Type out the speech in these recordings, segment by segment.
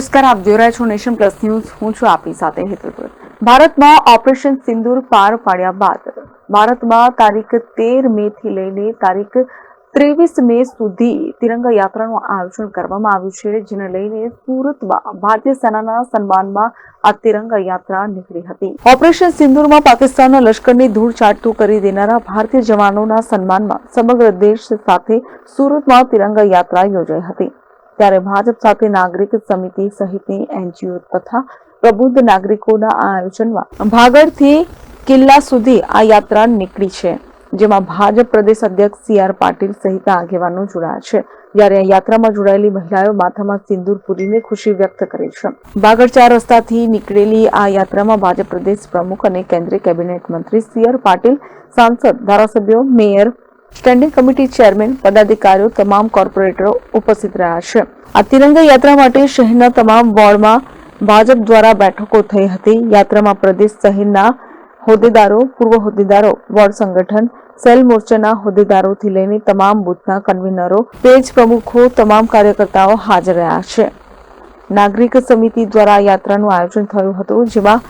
નમસ્કાર, આપ જોઈ રહ્યા છો નેશન પ્લસ ન્યૂઝ. હું છું આપની સાથે હેતુપુર ભારતમાં ઓપરેશન સિંદૂર પાર પાડ્યા બાદ, ભારતમાં તારીખ તેર મે થી લઈને તારીખ ત્રેવીસ મે સુધી તિરંગા યાત્રાનું આયોજન કરવામાં આવ્યું છે, જેને લઈને સુરતમાં ભારતીય સેનાના સન્માનમાં આ તિરંગા યાત્રા નીકળી હતી. ઓપરેશન સિંદૂરમાં પાકિસ્તાનના લશ્કરની ધૂળ ચાટતું કરી દેનારા ભારતીય જવાનોના સન્માનમાં સમગ્ર દેશ સાથે સુરતમાં તિરંગા યાત્રા યોજાઈ હતી. ત્યારે ભાજપ સાથે નાગરિક સમિતિ સહિતની એનજીઓ તથા પ્રબુદ્ધ નાગરિકોના આયોજનમાં ભાગળથી કિલ્લા સુધી આ યાત્રા નીકળી છે, જેમાં ભાજપ પ્રદેશ અધ્યક્ષ સી આર પાટીલ સહિત આગેવાનો જોડાયા છે. જ્યારે આ યાત્રામાં જોડાયેલી મહિલાઓ માથામાં સિંદૂર પૂરીને ખુશી વ્યક્ત કરી છે. બાગડ ચાર રસ્તાથી નીકળેલી આ યાત્રામાં ભાજપ પ્રદેશ પ્રમુખ અને કેન્દ્રીય કેબિનેટ મંત્રી સી આર પાટીલ, સાંસદ, ધારાસભ્યો, મેયર સ્ટેન્ડિંગ કમિટી ચેરમેન, પદાધિકારીઓ, તમામ કોર્પોરેટરો ઉપસ્થિત રહ્યા છે. આ તિરંગા યાત્રા માટે શહેરના તમામ વોર્ડમાં ભાજપ દ્વારા બેઠકો થઈ હતી. યાત્રામાં પ્રદેશ શહેરના હોદ્દેદારો, પૂર્વ હોદ્દેદારો, વોર્ડ સંગઠન, સેલ મોરચાના હોદ્દેદારોથી લઈને તમામ બૂથના કન્વીનરો, પેજ પ્રમુખો, તમામ કાર્યકર્તાઓ હાજર રહ્યા છે. નાગરિક સમિતિ દ્વારા યાત્રાનું આયોજન થયું હતું, જેમાં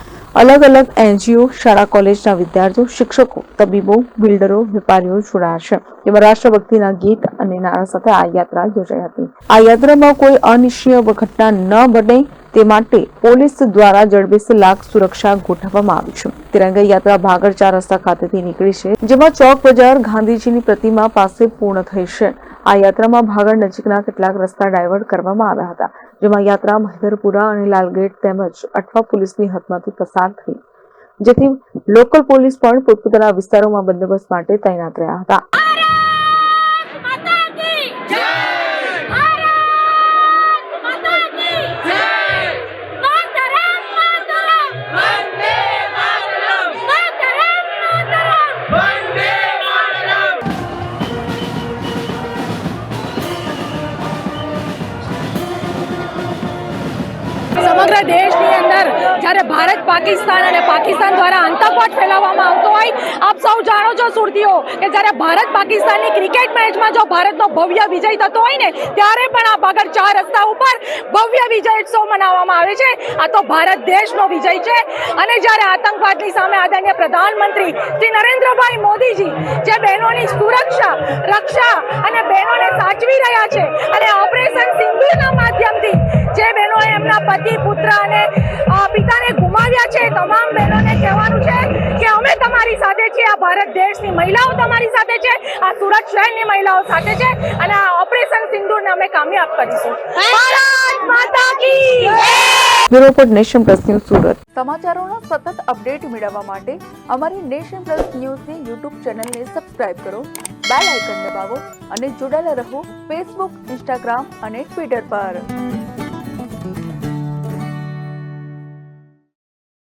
અલગ અલગ એનજીઓ, શાળા કોલેજના વિદ્યાર્થીઓ, શિક્ષકો, તબીબો, બિલ્ડરો, વેપારીઓ જોડાયા છે. જેમાં રાષ્ટ્રભક્તિના ગીત અને નારા સાથે આ યાત્રા યોજાઈ હતી. આ યાત્રામાં કોઈ અનિશ્ચય ઘટના ન બને તે માટે પોલીસ દ્વારા જડબીસ લાખ સુરક્ષા ગોઠવવામાં આવી છે. તિરંગા યાત્રા ભાગળ ચાર રસ્તા ખાતેથી નીકળી છે, જેમાં ચોક બજાર ગાંધીજીની પ્રતિમા પાસે પૂર્ણ થઈ છે. આ યાત્રામાં ભાગળ નજીકના કેટલાક રસ્તા ડાયવર્ટ કરવામાં આવ્યા હતા. જેમાં યાત્રા મહેદરપુરા અને લાલગેટ તેમજ અઠવા પોલીસની હદમાંથી પસાર થઈ. જેથી લોકલ પોલીસ પણ પોતપોતાના વિસ્તારોમાં બંદોબસ્ત માટે તૈનાત રહ્યા હતા. સમગ્ર દેશની અંદર જ્યારે ભારત પાકિસ્તાન અને પાકિસ્તાન દ્વારા આતંકવાદ ફેલાવવામાં આવતો હોય, આપ સૌ જાણો છો સુરતીઓ, કે જ્યારે ભારત પાકિસ્તાનની ક્રિકેટ મેચમાં જો ભારતનો ભવ્ય વિજય થતો હોય ને, ત્યારે પણ આ બાગડ ચાર રસ્તા ઉપર ભવ્ય વિજય ઉત્સવ મનાવવામાં આવે છે. આ તો ભારત દેશનો વિજય છે. અને જ્યારે આતંકવાદની સામે આદરણીય પ્રધાનમંત્રી શ્રી નરેન્દ્રભાઈ મોદીજી, જે બહેનોની સુરક્ષા, રક્ષા અને બહેનોને સાચવી રહ્યા છે અને ઓપરેશન સિંધુના જે બહેનોએ એમના પતિ પુત્ર અને પિતાને ગુમાવ્યા છે તમામ બહેનોને કહેવાનું છે કે અમે તમારી સાથે છીએ. આ ભારત દેશની મહિલાઓ તમારી સાથે છે આ સુરત શહેરની મહિલાઓ સાથે છે અને આ ઓપરેશન સિંદૂરને અમે કામયાબ કરીશું. ભારત માતા કી bureau report nation plus news Surat. સમાચારોના સતત અપડેટ મેળવવા માટે અમારી નેશન પ્લસ ન્યૂઝની યુટ્યુબ ચેનલને સબસ્ક્રાઇબ કરો બેલ આઇકન દબાવો અને જોડાયેલા રહો ફેસબુક ઇન્સ્ટાગ્રામ અને ટ્વિટર પર.